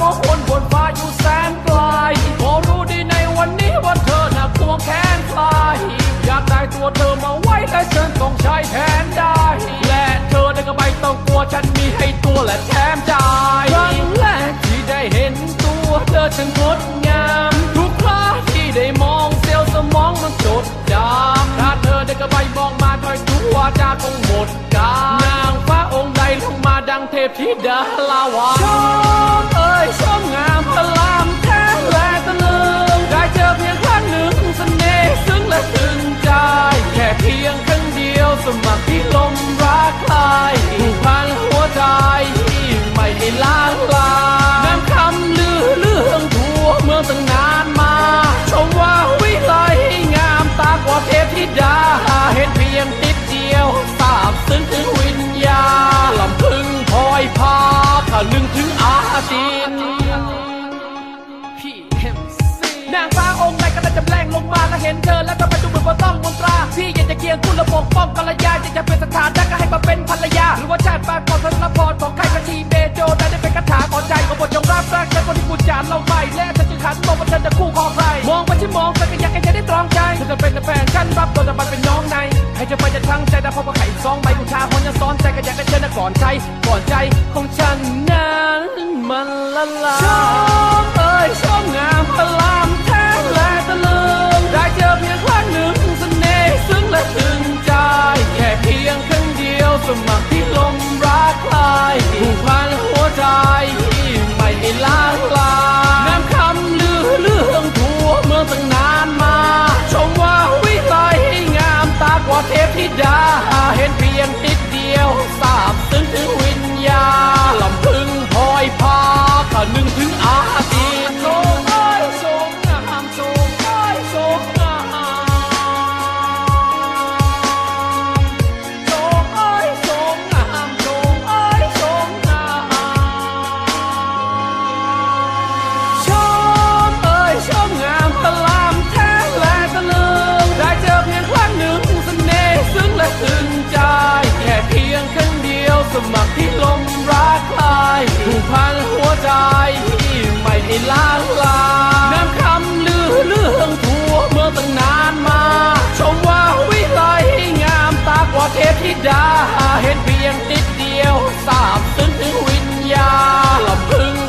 มองคนบนฟ้าอยู่แสนไกลพอรู้ดีในวันนี้ว่าเธอน่ะควงแขนใครอยากได้ตัวเธอมาไว้และฉันต้องใช้แทนได้ และเธอได้ก็ไม่ต้องกลัวฉันมีให้ตัวและแถมใจครั้งแรกที่ได้เห็นตัวเธอฉันงดงาม ทุกคราที่ได้มองเซลล์สมองมันจดจำถ้าเธอได้ก็ไม่มองมาถอยตัวจาคงหมดกานางฟ้าองค์ใดลงมาดังเทพธิดาลาวาางฟ้าองค์ใดก็ได้จำแรงลงมาและเห็นเธอแล้วก็ไปดูเหมือนว่าต้องมนตราพี่อยากจะเคียงคุณและปกป้องกัลยาอยากจะเป็นสถานะก็ให้มาเป็นภรรยา หรือว่าชาติบ้านปอดพระพรของใครกระชีเบโจได้ได้เป็นคาถาขอใจของบทจงรับรักฉันคนที่กูจานเราไปและฉันจึงหันมองว่าเธอจะคู่ครองใครมองไปที่มองไปก็อยากให้เธอได้ตรองใจเธอจะเป็นแฟนฉันรับตัวจะไปเป็นน้องในให้เธอไปจะทั้งใจแต่พอมาไข่สองใบกุชาคนยังซ้อนใจก็อยากให้เธอน่ะก่อนใจก่อนใจของฉันนั้นมันละลาย เเห็นเพียงติดเดียวสาบซึ้งถึงวิญญาลำพึง